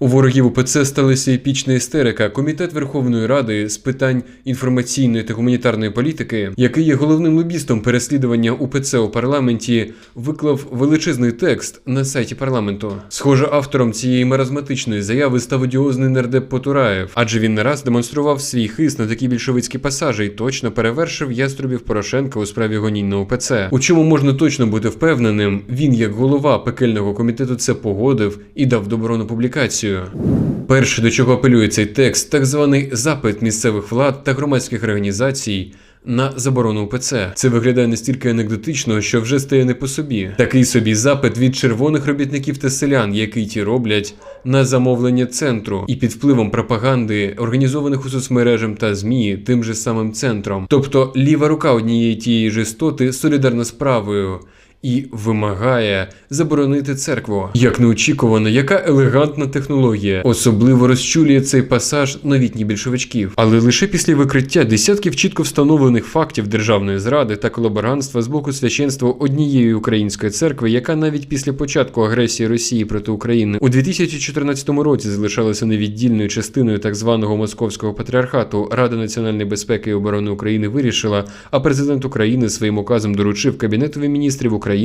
У ворогів УПЦ сталася епічна істерика. Комітет Верховної Ради з питань інформаційної та гуманітарної політики, який є головним лобістом переслідування УПЦ у парламенті, виклав величезний текст на сайті парламенту. Схоже, автором цієї маразматичної заяви став одіозний нардеп Потураєв, адже він не раз демонстрував свій хист на такі більшовицькі пасажі і точно перевершив яструбів Порошенка у справі гонінь на УПЦ. У чому можна точно бути впевненим, він, як голова пекельного комітету, це погодив і дав добро на публікацію. Перше, до чого апелює цей текст, так званий запит місцевих влад та громадських організацій. На заборону УПЦ це виглядає настільки анекдотично, що вже стає не по собі. Такий собі запит від червоних робітників та селян, який ті роблять на замовлення центру, і під впливом пропаганди, організованих у соцмережам та змі тим же самим центром. Тобто ліва рука однієї тієї ж солідарна з правою. І вимагає заборонити церкву. Як неочікувано, яка елегантна технологія особливо розчулює цей пасаж новітніх більшовичків. Але лише після викриття десятків чітко встановлених фактів державної зради та колаборантства з боку священства однієї української церкви, яка навіть після початку агресії Росії проти України у 2014 році залишалася невіддільною частиною так званого московського патріархату, Рада національної безпеки і оборони України вирішила, а президент України своїм указом доручив Кабінетові міністрів України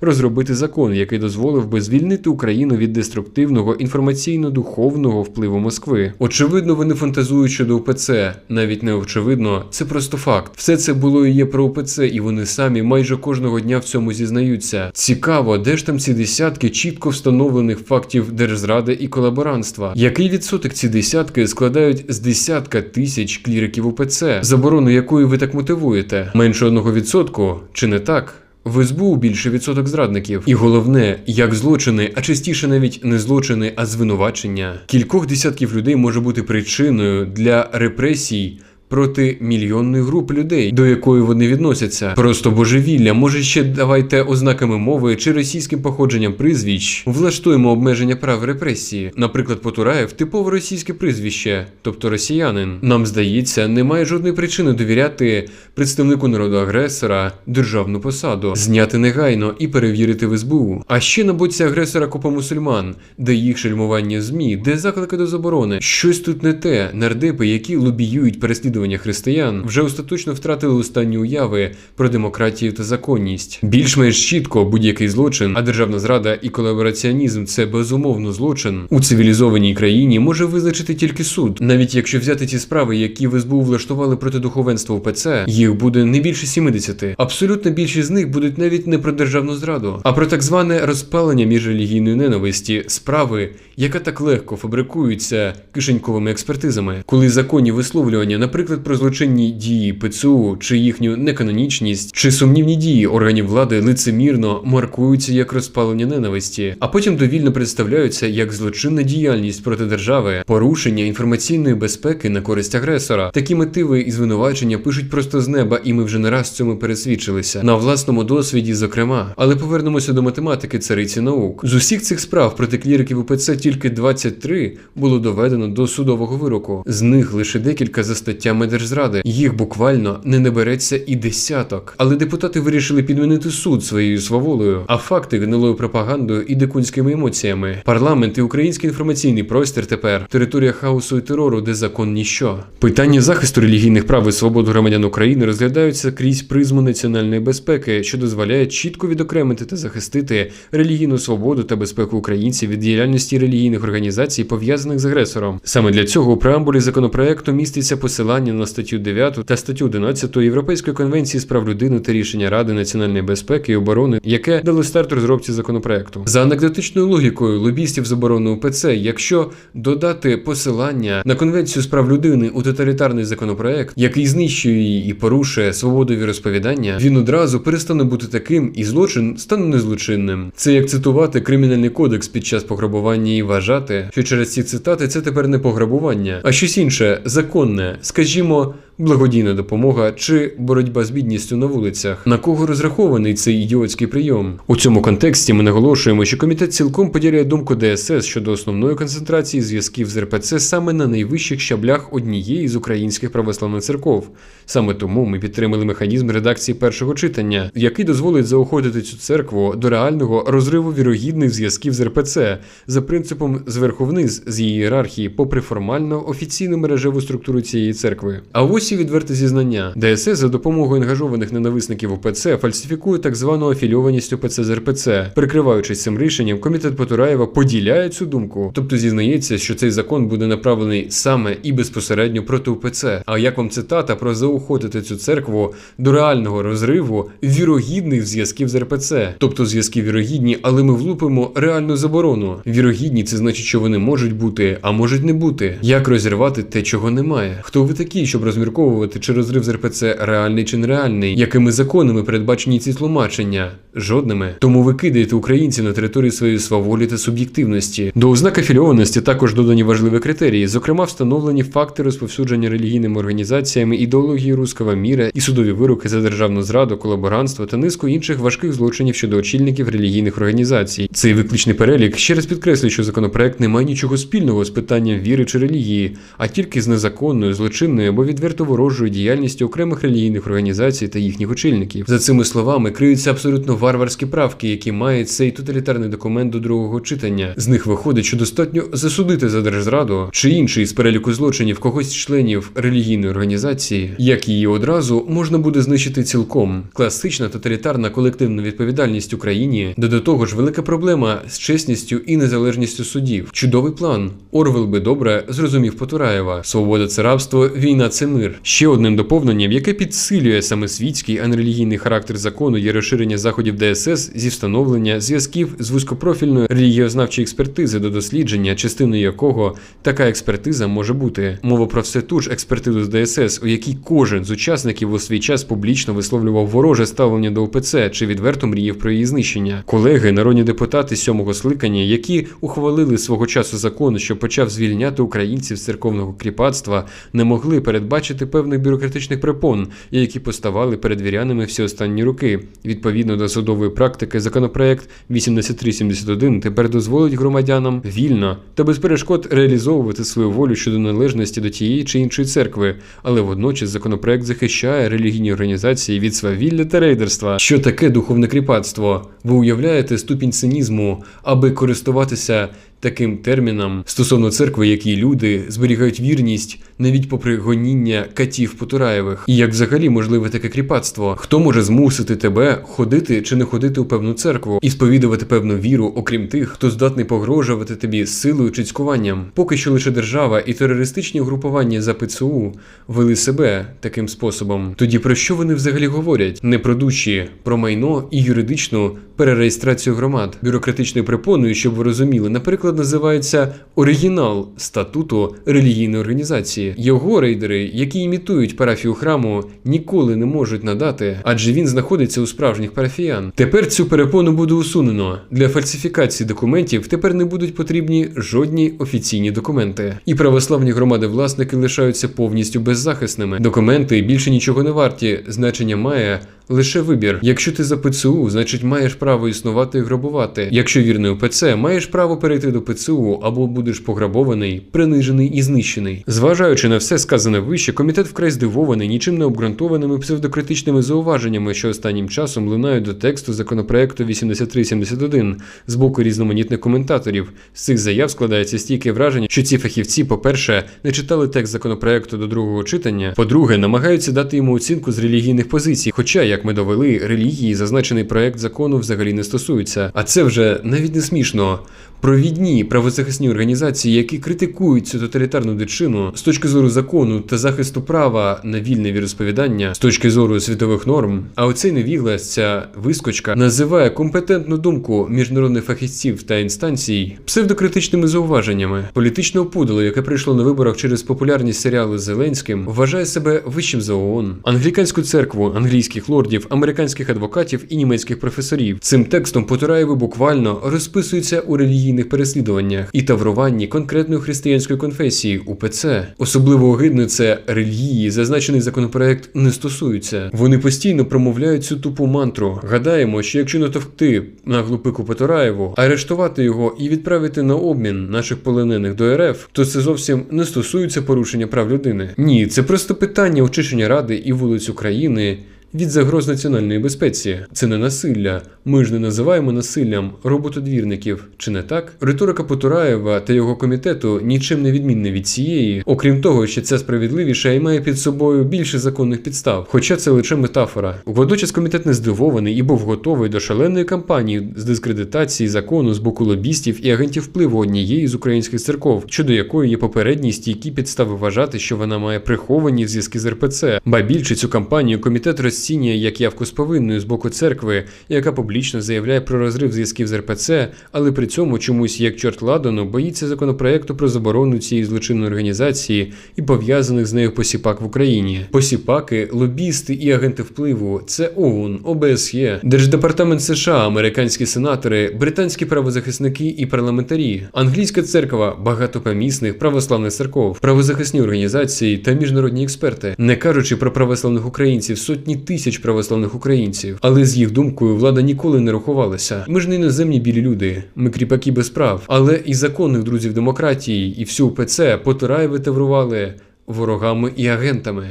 розробити закон, який дозволив би звільнити Україну від деструктивного інформаційно-духовного впливу Москви. Очевидно, вони фантазують щодо УПЦ, навіть не очевидно, це просто факт. Все це було і є про УПЦ, і вони самі майже кожного дня в цьому зізнаються. Цікаво, де ж там ці десятки чітко встановлених фактів держзради і колаборантства? Який відсоток ці десятки складають з десятка тисяч кліриків УПЦ, заборону якої ви так мотивуєте? Менше одного відсотку, чи не так? В СБУ більше відсоток зрадників, і головне, як злочини, а частіше навіть не злочини, а звинувачення кількох десятків людей може бути причиною для репресій. Проти мільйонної групи людей, до якої вони відносяться, просто божевілля. Може ще давайте ознаками мови чи російським походженням прізвищ влаштуємо обмеження прав репресії. Наприклад, Потураєв типове російське прізвище, тобто росіянин. Нам здається, немає жодної причини довіряти представнику народу агресора державну посаду, зняти негайно і перевірити в СБУ. А ще на боці агресора купа мусульман, де їх шельмування змі, де заклики до заборони. Щось тут не те. Нардепи, які лобіюють переслідування християн, вже остаточно втратили останні уяви про демократію та законність. Більш-менш чітко будь-який злочин, а державна зрада і колабораціонізм це безумовно злочин у цивілізованій країні може визначити тільки суд, навіть якщо взяти ті справи, які в СБУ влаштували проти духовенства УПЦ, їх буде не більше 70. Абсолютно більшість з них будуть навіть не про державну зраду, а про так зване розпалення міжрелігійної ненависті, справи, яка так легко фабрикується кишеньковими експертизами, коли законні висловлювання, наприклад, про злочинні дії ПЦУ чи їхню неканонічність, чи сумнівні дії органів влади лицемірно маркуються як розпалення ненависті, а потім довільно представляються як злочинна діяльність проти держави, порушення інформаційної безпеки на користь агресора. Такі мотиви і звинувачення пишуть просто з неба, і ми вже не раз цьому пересвідчилися на власному досвіді, зокрема. Але повернемося до математики цариці наук. З усіх цих справ проти кліриків УПЦ тільки 23 було доведено до судового вироку. З них лише декілька за статтями держзради. Їх буквально не набереться і десяток. Але депутати вирішили підмінити суд своєю сваволею, а факти гнилою пропагандою і дикунськими емоціями. Парламент і український інформаційний простір тепер територія хаосу і терору, де закон ніщо. Питання захисту релігійних прав і свобод громадян України розглядаються крізь призму національної безпеки, що дозволяє чітко відокремити та захистити релігійну свободу та безпеку українців від діяльності релігійних організацій, пов'язаних з агресором. Саме для цього у преамбулі законопроекту міститься посилання на статтю 9 та статтю 11 Європейської конвенції з прав людини та рішення Ради національної безпеки і оборони, яке дало старт розробці законопроекту. За анекдотичною логікою лобістів заборони УПЦ, якщо додати посилання на конвенцію з прав людини у тоталітарний законопроект, який знищує її і порушує свободу віросповідання, він одразу перестане бути таким, і злочин стане незлочинним. Це як цитувати кримінальний кодекс під час пограбування і вважати, що через ці цитати це тепер не пограбування, а щось інше законне, Digimon. Благодійна допомога чи боротьба з бідністю на вулицях. На кого розрахований цей ідіотський прийом? У цьому контексті ми наголошуємо, що комітет цілком поділяє думку ДСС щодо основної концентрації зв'язків з РПЦ саме на найвищих щаблях однієї з українських православних церков. Саме тому ми підтримали механізм редакції першого читання, який дозволить заохотити цю церкву до реального розриву вірогідних зв'язків з РПЦ за принципом зверху вниз з її ієрархії, попри формально офіційну мережеву структуру цієї церкви. А ось і відверте зізнання. ДСС за допомогою ангажованих ненависників УПЦ фальсифікує так звану афільованість УПЦ з РПЦ. Прикриваючись цим рішенням, комітет Потураєва поділяє цю думку, тобто зізнається, що цей закон буде направлений саме і безпосередньо проти УПЦ. А як вам цитата про заохотити цю церкву до реального розриву вірогідних зв'язків з РПЦ, тобто зв'язки вірогідні, але ми влупимо реальну заборону. Вірогідні це значить, що вони можуть бути, а можуть не бути. Як розірвати те, чого немає? Хто ви такі, щоб розмірковувати, чи розрив з РПЦ реальний чи нереальний? Якими законами передбачені ці тлумачення? Жодними. Тому ви кидаєте українців на території своєї сваволі та суб'єктивності. До ознак афільованості також додані важливі критерії, зокрема, встановлені факти розповсюдження релігійними організаціями ідеології руского міра і судові вироки за державну зраду, колаборантство та низку інших важких злочинів щодо очільників релігійних організацій. Цей виключний перелік ще раз підкреслює, що законопроект не має нічого спільного з питанням віри чи релігії, а тільки з незаконною, злочинною або відверто ворожою діяльністю окремих релігійних організацій та їхніх очільників. За цими словами криються абсолютно варварські правки, які має цей тоталітарний документ до другого читання. З них виходить, що достатньо засудити за держзраду чи інший з переліку злочинів когось з членів релігійної організації, як її одразу можна буде знищити цілком. Класична тоталітарна колективна відповідальність Україні, де до того ж велика проблема з чесністю і незалежністю судів. Чудовий план. Орвел би добре зрозумів Потураєва. Свобода це рабство, війна це мир. Ще одним доповненням, яке підсилює саме світський, а не релігійний характер закону, є розширення заходів ДСС зі встановлення зв'язків з вузькопрофільної релігіознавчої експертизи до дослідження, частиною якого така експертиза може бути. Мова про все ту ж експертизу з ДСС, у якій кожен з учасників у свій час публічно висловлював вороже ставлення до УПЦ чи відверто мріяв про її знищення. Колеги, народні депутати сьомого скликання, які ухвалили свого часу закон, що почав звільняти українців з церковного кріпацтва, не могли передбачити певних бюрократичних препон, які поставали перед вірянами всі останні роки. Відповідно до судової практики, законопроект 8371 тепер дозволить громадянам вільно та без перешкод реалізовувати свою волю щодо належності до тієї чи іншої церкви, але водночас законопроект захищає релігійні організації від свавілля та рейдерства. Що таке духовне кріпацтво? Ви уявляєте ступінь цинізму, аби користуватися таким терміном стосовно церкви, якій люди зберігають вірність навіть попри гоніння катів Потураєвих. І як взагалі можливе таке кріпацтво? Хто може змусити тебе ходити чи не ходити у певну церкву і сповідувати певну віру, окрім тих, хто здатний погрожувати тобі силою чи цькуванням? Поки що лише держава і терористичні угрупування за ПЦУ вели себе таким способом. Тоді про що вони взагалі говорять? Не про душі, про майно і юридичну перереєстрацію громад, бюрократичною препоною, щоб ви розуміли, наприклад, називається оригінал статуту релігійної організації. Його рейдери, які імітують парафію храму, ніколи не можуть надати, адже він знаходиться у справжніх парафіян. Тепер цю перепону буде усунено. Для фальсифікації документів тепер не будуть потрібні жодні офіційні документи. І православні громади-власники лишаються повністю беззахисними. Документи більше нічого не варті. Значення має лише вибір. Якщо ти за ПЦУ, значить маєш право існувати і грабувати. Якщо вірний ПЦ, маєш право перейти до ПЦУ або будеш пограбований, принижений і знищений. Зважаючи на все сказане вище, комітет вкрай здивований нічим не обґрунтованими псевдокритичними зауваженнями, що останнім часом лунають до тексту законопроекту 8371 з боку різноманітних коментаторів. З цих заяв складається стійке враження, що ці фахівці, по-перше, не читали текст законопроекту до другого читання, по-друге, намагаються дати йому оцінку з релігійних позицій. Хоча, як ми довели, релігії зазначений проект закону взагалі не стосується. А це вже навіть не смішно. Провідні правозахисні організації, які критикують цю тоталітарну дичину з точки зору закону та захисту права на вільне віросповідання, з точки зору світових норм. А оцей невіглас, ця вискочка, називає компетентну думку міжнародних фахівців та інстанцій псевдокритичними зауваженнями. Політичне опудало, яке прийшло на виборах через популярність серіалу Зеленським, вважає себе вищим за ООН, англіканську церкву, англійських лордів, американських адвокатів і німецьких професорів. Цим текстом Потураєви буквально розписується у релігійних релігійних переслідуваннях і тавруванні конкретної християнської конфесії УПЦ. Особливо огидно це релігії, зазначений законопроект не стосується. Вони постійно промовляють цю тупу мантру. Гадаємо, що якщо натовкти наглу пику Потураєву, арештувати його і відправити на обмін наших полонених до РФ, то це зовсім не стосується порушення прав людини. Ні, це просто питання очищення ради і вулиць України. Від загроз національної безпеці це не насилля. Ми ж не називаємо насиллям роботодвірників, чи не так? Риторика Потураєва та його комітету нічим не відмінна від цієї, окрім того, що ця справедливіша і має під собою більше законних підстав. Хоча це лише метафора. Водночас комітет не здивований і був готовий до шаленої кампанії з дискредитації закону з боку лобістів і агентів впливу однієї з українських церков, щодо якої є попередні стійкі підстави вважати, що вона має приховані зв'язки з РПЦ. Ба більше цю кампанію комітет розцінює як явку з повинною з боку церкви, яка публічно заявляє про розрив зв'язків з РПЦ, але при цьому чомусь як чорт ладану боїться законопроекту про заборону цієї злочинної організації і пов'язаних з нею посіпак в Україні. Посіпаки, лобісти і агенти впливу це ОУН, ОБСЄ, Держдепартамент США, американські сенатори, британські правозахисники і парламентарі, англійська церква, багато помісних православних церков, правозахисні організації та міжнародні експерти, не кажучи про православних українців, сотні тисяч православних українців. Але з їх думкою влада ніколи не рахувалася. Ми ж не іноземні білі люди, ми кріпаки без прав, але і законних друзів демократії, і всю УПЦ Потураєви таврували ворогами і агентами.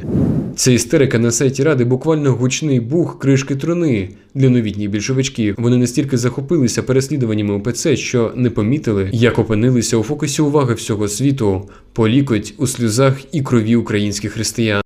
Ця істерика на сайті ради буквально гучний бух кришки труни для новітніх більшовичків. Вони настільки захопилися переслідуваннями УПЦ, що не помітили, як опинилися у фокусі уваги всього світу по лікоть у сльозах і крові українських християн.